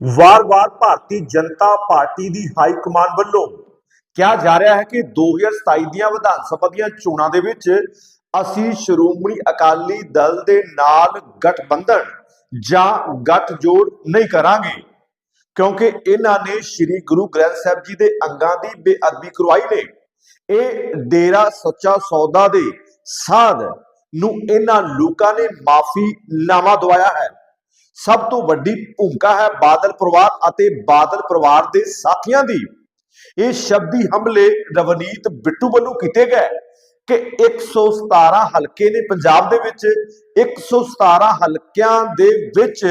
ਵਾਰ-ਵਾਰ ਭਾਰਤੀ ਜਨਤਾ ਪਾਰਟੀ ਦੀ high command ਵੱਲੋਂ ਕਿਹਾ ਜਾ ਰਿਹਾ ਹੈ ਕਿ 2027 ਦੀਆਂ ਵਿਧਾਨ ਸਭਾ ਦੀਆਂ ਚੋਣਾਂ ਦੇ ਵਿੱਚ ਅਸੀਂ ਸ਼੍ਰੋਮਣੀ ਅਕਾਲੀ ਦਲ ਦੇ ਨਾਲ ਗਠਬੰਧਨ ਜਾਂ ਗੱਠਜੋੜ ਨਹੀਂ ਕਰਾਂਗੇ, ਕਿਉਂਕਿ ਇਹਨਾਂ ਨੇ ਸ੍ਰੀ ਗੁਰੂ ਗ੍ਰੰਥ ਸਾਹਿਬ ਜੀ ਦੇ ਅੰਗਾਂ ਦੀ ਬੇਅਦਬੀ ਕਰਵਾਈ ਨੇ। ਇਹ ਡੇਰਾ ਸੱਚਾ ਸੌਦਾ ਦੇ ਸਾਧ ਨੂੰ ਇਹਨਾਂ ਲੋਕਾਂ ਨੇ ਮਾਫੀ ਨਾਮਾ ਦਵਾਇਆ ਹੈ। ਸਭ ਤੋਂ ਵੱਡੀ ਭੂਮਿਕਾ ਹੈ ਬਾਦਲ ਪਰਿਵਾਰ ਅਤੇ ਬਾਦਲ ਪਰਿਵਾਰ ਦੇ ਸਾਥੀਆਂ ਦੀ। ਇਹ ਸ਼ਬਦੀ ਹਮਲੇ ਰਵਨੀਤ ਬਿੱਟੂ ਵੱਲੋਂ ਕੀਤੇ ਗਏ ਕਿ 117 ਹਲਕੇ ਨੇ ਪੰਜਾਬ ਦੇ ਵਿੱਚ 117 ਹਲਕਿਆਂ ਦੇ ਵਿੱਚ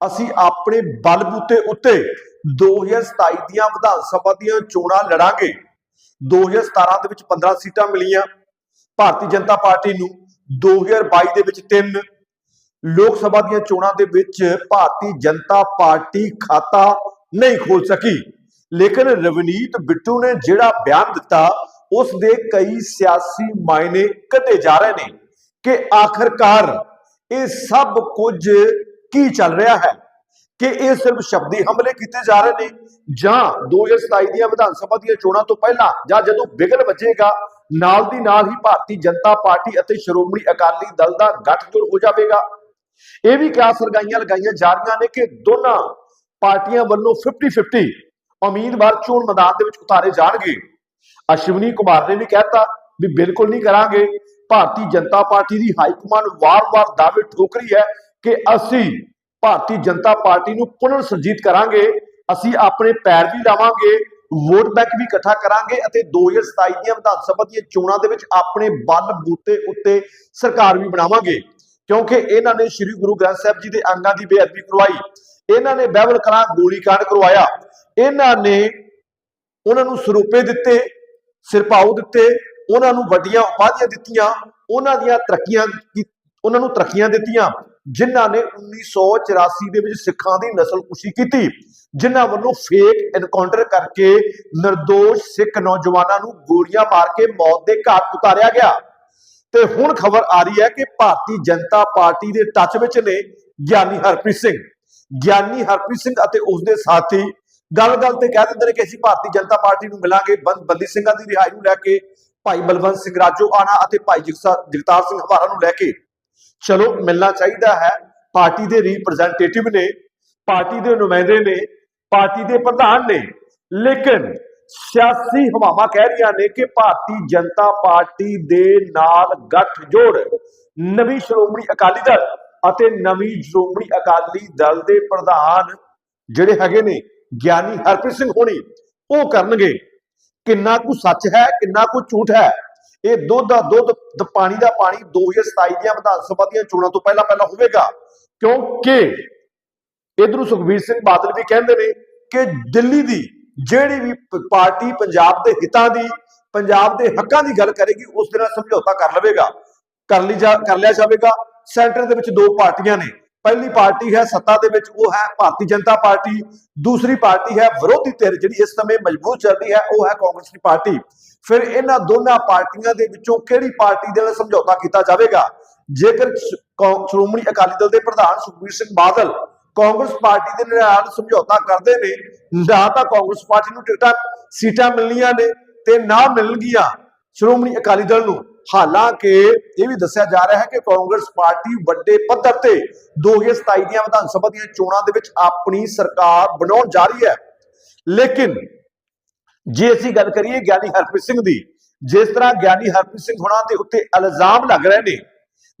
ਅਸੀਂ ਆਪਣੇ ਬਲਬੂਤੇ ਉੱਤੇ 2027 ਦੀਆਂ ਵਿਧਾਨ ਸਭਾ ਦੀਆਂ ਚੋਣਾਂ ਲੜਾਂਗੇ। 2017 ਦੇ ਵਿੱਚ 15 ਸੀਟਾਂ ਮਿਲੀਆਂ। ਭਾਰਤੀ ਜਨਤਾ ਪਾਰਟੀ ਨੂੰ 2022 ਦੇ ਵਿੱਚ 3 ਲੋਕ ਸਭਾ ਦੀਆਂ ਚੋਣਾਂ ਦੇ ਵਿੱਚ ਭਾਰਤੀ ਜਨਤਾ ਪਾਰਟੀ ਖਾਤਾ ਨਹੀਂ ਖੋਲ ਸਕੀ। ਲੇਕਿਨ ਰਵਨੀਤ ਬਿੱਟੂ ਨੇ ਜਿਹੜਾ ਬਿਆਨ ਦਿੱਤਾ, ਉਸ ਦੇ ਕਈ ਸਿਆਸੀ ਮਾਇਨੇ ਕੱਢੇ ਜਾ ਰਹੇ ਨੇ ਕਿ ਆਖਰਕਾਰ ਇਹ ਸਭ ਕੁਝ ਕੀ ਚੱਲ ਰਿਹਾ ਹੈ? ਕਿ ਇਹ ਸਿਰਫ ਸ਼ਬਦੀ ਹਮਲੇ ਕੀਤੇ ਜਾ ਰਹੇ ਨੇ ਜਾਂ 2027 ਦੀਆਂ ਵਿਧਾਨ ਸਭਾ ਦੀਆਂ ਚੋਣਾਂ ਤੋਂ ਪਹਿਲਾਂ ਜਾਂ ਜਦੋਂ ਵਿਗਲ ਵੱਜੇਗਾ, ਨਾਲ ਦੀ ਨਾਲ ਹੀ ਭਾਰਤੀ ਜਨਤਾ ਪਾਰਟੀ ਅਤੇ ਸ਼੍ਰੋਮਣੀ ਅਕਾਲੀ ਦਲ ਦਾ ਗੱਠਜੋੜ ਹੋ ਜਾਵੇਗਾ? ਇਹ ਵੀ ਕਿਆਸ ਲਗਾਈਆਂ ਲਗਾਈਆਂ ਜਾ ਰਹੀਆਂ ਨੇ ਕਿ ਦੋਨਾਂ ਪਾਰਟੀਆਂ ਵੱਲੋਂ 50-50 ਉਮੀਦਵਾਰ ਚੋਣ ਮੈਦਾਨ ਦੇ ਵਿੱਚ ਉਤਾਰੇ ਜਾਣਗੇ। ਅਸ਼ਵਨੀ ਕੁਮਾਰ ਨੇ ਵੀ ਕਹਿਤਾ ਵੀ ਬਿਲਕੁਲ ਨਹੀਂ ਕਰਾਂਗੇ। ਭਾਰਤੀ ਜਨਤਾ ਪਾਰਟੀ ਦੀ ਹਾਈ ਕਮਾਂਡ ਵਾਰ-ਵਾਰ ਦਾਅਵੇ ਠੋਕ ਰਹੀ ਹੈ ਕਿ ਅਸੀਂ ਭਾਰਤੀ ਜਨਤਾ ਪਾਰਟੀ ਨੂੰ ਪੁਨਰ ਸਰਜੀਤ ਕਰਾਂਗੇ, ਅਸੀਂ ਆਪਣੇ ਪੈਰ ਵੀ ਲਾਵਾਂਗੇ, ਵੋਟ ਬੈਂਕ ਵੀ ਇਕੱਠਾ ਕਰਾਂਗੇ ਅਤੇ 2027 ਦੀਆਂ ਵਿਧਾਨ ਸਭਾ ਦੀਆਂ ਚੋਣਾਂ ਦੇ ਵਿੱਚ ਆਪਣੇ ਬਲ ਬੂਤੇ ਉੱਤੇ ਸਰਕਾਰ ਵੀ ਬਣਾਵਾਂਗੇ। ਕਿਉਂਕਿ ਇਹਨਾਂ ਨੇ ਸ੍ਰੀ ਗੁਰੂ ਗ੍ਰੰਥ ਸਾਹਿਬ ਜੀ ਦੇ ਅੰਗਾਂ ਦੀ ਬੇਅਦਬੀ ਕਰਵਾਈ। ਇਹਨਾਂ ਨੇ ਬਹਿਬਲ ਖਲਾ ਗੋਲੀकांड ਕਰਵਾਇਆ। ਇਹਨਾਂ ਨੇ ਉਹਨਾਂ ਨੂੰ ਸਰੂਪੇ ਦਿੱਤੇ ਸਿਰਪਾਉ ਦਿੱਤੇ, ਉਹਨਾਂ ਨੂੰ ਵੱਡੀਆਂ ਉਪਾਧੀਆਂ ਦਿੱਤੀਆਂ, ਉਹਨਾਂ ਦੀਆਂ ਤਰੱਕੀਆਂ ਉਹਨਾਂ ਨੂੰ ਤਰੱਕੀਆਂ ਦਿੱਤੀਆਂ, ਜਿਨ੍ਹਾਂ ਨੇ 1984 ਦੇ ਵਿੱਚ ਸਿੱਖਾਂ ਦੀ ਨਸਲਕੁਸ਼ੀ ਕੀਤੀ, ਜਿਨ੍ਹਾਂ ਵੱਲੋਂ ਫੇਕ ਐਨਕਾਊਂਟਰ ਕਰਕੇ ਨਿਰਦੋਸ਼ ਸਿੱਖ ਨੌਜਵਾਨਾਂ ਨੂੰ ਗੋਲੀਆਂ ਮਾਰ ਕੇ ਮੌਤ ਦੇ ਘਾਟ ਉਤਾਰਿਆ ਗਿਆ। ਤੇ ਹੁਣ ਖਬਰ ਆ ਰਹੀ ਹੈ ਕਿ ਭਾਰਤੀ ਜਨਤਾ ਪਾਰਟੀ ਦੇ ਟੱਚ ਵਿੱਚ ਨੇ ਗਿਆਨੀ ਹਰਪ੍ਰੀਤ ਸਿੰਘ। ਗਿਆਨੀ ਹਰਪ੍ਰੀਤ ਸਿੰਘ ਅਤੇ ਉਸ ਦੇ ਸਾਥੀ ਗੱਲ-ਗੱਲ ਤੇ ਕਹਿ ਦਿੰਦੇ ਨੇ ਕਿ ਅਸੀਂ ਭਾਰਤੀ ਜਨਤਾ ਪਾਰਟੀ ਨੂੰ ਮਿਲਾਂਗੇ। ਬੰਦ ਬੰਦੀ ਸਿੰਘਾਂ ਦੀ ਰਿਹਾਈ ਨੂੰ ਲੈ ਕੇ ਭਾਈ ਬਲਵੰਤ ਸਿੰਘ ਰਾਜੋ ਆਣਾ ਅਤੇ ਭਾਈ ਜਗਸਾ- ਜਗਤਾਰ ਸਿੰਘ ਹਵਾਰਾ ਨੂੰ ਲੈ ਕੇ। ਚਲੋ, ਮਿਲਣਾ ਚਾਹੀਦਾ ਹੈ। ਪਾਰਟੀ ਦੇ ਰਿਪਰੈਜ਼ੈਂਟੇਟਿਵ ਨੇ, ਪਾਰਟੀ ਦੇ ਨੁਮਾਇੰਦੇ ਨੇ, ਪਾਰਟੀ ਦੇ ਪ੍ਰਧਾਨ ਨੇ, ਲੇਕਿਨ ਸਿਆਸੀ ਹਵਾਵਾਂ ਕਹਿ ਰਹੀਆਂ ਨੇ ਕਿ ਭਾਰਤੀ ਜਨਤਾ ਪਾਰਟੀ ਦੇ ਨਾਲ ਗੱਠਜੋੜ ਨਵੀਂ ਸ਼੍ਰੋਮਣੀ ਅਕਾਲੀ ਦਲ ਅਤੇ ਨਵੀਂ ਸ਼੍ਰੋਮਣੀ ਅਕਾਲੀ ਦਲ ਦੇ ਪ੍ਰਧਾਨ ਜਿਹੜੇ ਹੈਗੇ ਨੇ, ਗਿਆਨੀ ਹਰਪ੍ਰੀਤ ਸਿੰਘ ਹੋਣੀ, ਉਹ ਕਰਨਗੇ। ਕਿੰਨਾ ਕੁ ਸੱਚ ਹੈ, ਕਿੰਨਾ ਕੁ ਝੂਠ ਹੈ, ਇਹ ਦੁੱਧ ਦਾ ਦੁੱਧ ਪਾਣੀ ਦਾ ਪਾਣੀ 2027 ਦੀਆਂ ਵਿਧਾਨ ਸਭਾ ਦੀਆਂ ਚੋਣਾਂ ਤੋਂ ਪਹਿਲਾਂ ਪਹਿਲਾਂ ਹੋਵੇਗਾ। ਕਿਉਂਕਿ ਇਧਰੋਂ ਸੁਖਬੀਰ ਸਿੰਘ ਬਾਦਲ ਵੀ ਕਹਿੰਦੇ ਨੇ ਕਿ ਦਿੱਲੀ ਦੀ ਜਿਹੜੀ ਵੀ ਪਾਰਟੀ ਪੰਜਾਬ ਦੇ ਹਿੱਤਾਂ ਦੀ, ਪੰਜਾਬ ਦੇ ਹੱਕਾਂ ਦੀ ਗੱਲ ਕਰੇਗੀ, ਉਸ ਦੇ ਨਾਲ ਸਮਝੌਤਾ ਕਰ ਲਵੇਗਾ। ਕਰ ਲਈ ਜਾ, ਕਰ ਲਿਆ ਜਾਵੇਗਾ। ਸੈਂਟਰ ਦੇ ਵਿੱਚ ਦੋ ਪਾਰਟੀਆਂ ਨੇ। ਪਹਿਲੀ ਪਾਰਟੀ ਹੈ ਸੱਤਾ ਦੇ ਵਿੱਚ, ਉਹ ਹੈ ਭਾਰਤੀ ਜਨਤਾ ਪਾਰਟੀ। ਦੂਸਰੀ ਪਾਰਟੀ ਹੈ ਵਿਰੋਧੀ ਧਿਰ, ਜਿਹੜੀ ਇਸ ਸਮੇਂ ਮਜ਼ਬੂਤ ਚੱਲ ਰਹੀ ਹੈ, ਉਹ ਹੈ ਕਾਂਗਰਸ ਦੀ ਪਾਰਟੀ। ਫਿਰ ਇਹਨਾਂ ਦੋਨਾਂ ਪਾਰਟੀਆਂ ਦੇ ਵਿੱਚੋਂ ਕਿਹੜੀ ਪਾਰਟੀ ਦੇ ਨਾਲ ਸਮਝੌਤਾ ਕੀਤਾ ਜਾਵੇਗਾ? ਜੇਕਰ ਸ਼੍ਰੋਮਣੀ ਅਕਾਲੀ ਦਲ ਦੇ ਪ੍ਰਧਾਨ ਸੁਖਬੀਰ ਸਿੰਘ ਬਾਦਲ ਕਾਂਗਰਸ ਪਾਰਟੀ ਦੇ ਨਾਲ ਸਮਝੌਤਾ ਕਰਦੇ ਨੇ, ਨਾ ਤਾਂ ਕਾਂਗਰਸ ਪਾਰਟੀ ਨੂੰ ਟਿਕਟਾਂ, ਸੀਟਾਂ ਮਿਲਣੀਆਂ ਨੇ ਤੇ ਨਾ ਮਿਲਣਗੀਆਂ। ਸ਼੍ਰੋਮਣੀ ਅਕਾਲੀ ਦਲ ਨੂੰ ਹਾਲਾਂਕਿ ਇਹ ਵੀ ਦੱਸਿਆ ਜਾ ਰਿਹਾ ਹੈ ਕਿ ਕਾਂਗਰਸ ਪਾਰਟੀ ਵੱਡੇ ਪੱਧਰ ਤੇ 2027 ਦੀਆਂ ਵਿਧਾਨ ਸਭਾ ਦੀਆਂ ਚੋਣਾਂ ਦੇ ਵਿੱਚ ਆਪਣੀ ਸਰਕਾਰ ਬਣਾਉਣ ਜਾ ਰਹੀ ਹੈ। ਲੇਕਿਨ ਜੇ ਅਸੀਂ ਗੱਲ ਕਰੀਏ ਗਿਆਨੀ ਹਰਪ੍ਰੀਤ ਸਿੰਘ ਦੀ, ਜਿਸ ਤਰ੍ਹਾਂ ਗਿਆਨੀ ਹਰਪ੍ਰੀਤ ਸਿੰਘ ਹੋਣਾ ਦੇ ਉੱਤੇ ਇਲਜ਼ਾਮ ਲੱਗ ਰਹੇ ਨੇ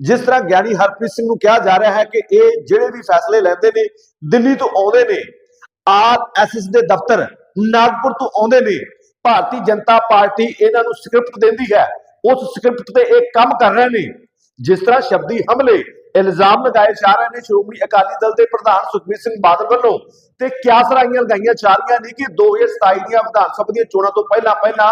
ਜਿਸ ਤਰ੍ਹਾਂ ਗਿਆਨੀ ਹਰਪ੍ਰੀਤ ਸਿੰਘ ਨੂੰ ਕਿਹਾ ਜਾ ਰਿਹਾ ਹੈ ਕਿ ਇਹ ਜਿਹੜੇ ਵੀ ਫੈਸਲੇ ਲੈਂਦੇ ਨੇ, ਦਿੱਲੀ ਤੋਂ ਆਉਂਦੇ ਨੇ ਆਰਐਸਐਸ ਦੇ ਦਫ਼ਤਰ, ਨਾਗਪੁਰ ਤੋਂ ਆਉਂਦੇ ਨੇ, ਭਾਰਤੀ ਜਨਤਾ ਪਾਰਟੀ ਇਹਨਾਂ ਨੂੰ ਸਕ੍ਰਿਪਟ ਦਿੰਦੀ ਹੈ। ਉਸ ਸਕ੍ਰਿਪਟ ਤੇ ਇਹ ਕੰਮ ਕਰ ਰਹੇ ਨੇ। ਜਿਸ ਤਰ੍ਹਾਂ ਸ਼ਬਦੀ ਹਮਲੇ, ਇਲਜ਼ਾਮ ਲਗਾਏ ਜਾ ਰਹੇ ਨੇ ਸ਼੍ਰੋਮਣੀ ਅਕਾਲੀ ਦਲ ਦੇ ਪ੍ਰਧਾਨ ਸੁਖਬੀਰ ਸਿੰਘ ਬਾਦਲ ਵੱਲੋਂ ਤੇ ਕਿਆ ਸਰਾਈਆਂ ਲਗਾਈਆਂ ਜਾ ਰਹੀਆਂ ਨੇ ਕਿ 2027 ਦੀਆਂ ਵਿਧਾਨ ਸਭਾ ਦੀਆਂ ਚੋਣਾਂ ਤੋਂ ਪਹਿਲਾਂ ਪਹਿਲਾਂ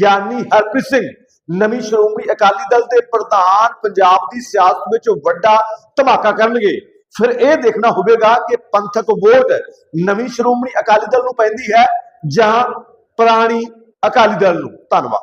ਗਿਆਨੀ ਹਰਪ੍ਰੀਤ ਸਿੰਘ ਨਵੀਂ ਸ਼੍ਰੋਮਣੀ ਅਕਾਲੀ ਦਲ ਦੇ ਪ੍ਰਧਾਨ ਪੰਜਾਬ ਦੀ ਸਿਆਸਤ ਵਿੱਚ ਵੱਡਾ ਧਮਾਕਾ ਕਰਨਗੇ। ਫਿਰ ਇਹ ਦੇਖਣਾ ਹੋਵੇਗਾ ਕਿ ਪੰਥਕ ਵੋਟ ਨਵੀਂ ਸ਼੍ਰੋਮਣੀ ਅਕਾਲੀ ਦਲ ਨੂੰ ਪੈਂਦੀ ਹੈ ਜਾਂ ਪੁਰਾਣੀ ਅਕਾਲੀ ਦਲ ਨੂੰ। ਧੰਨਵਾਦ।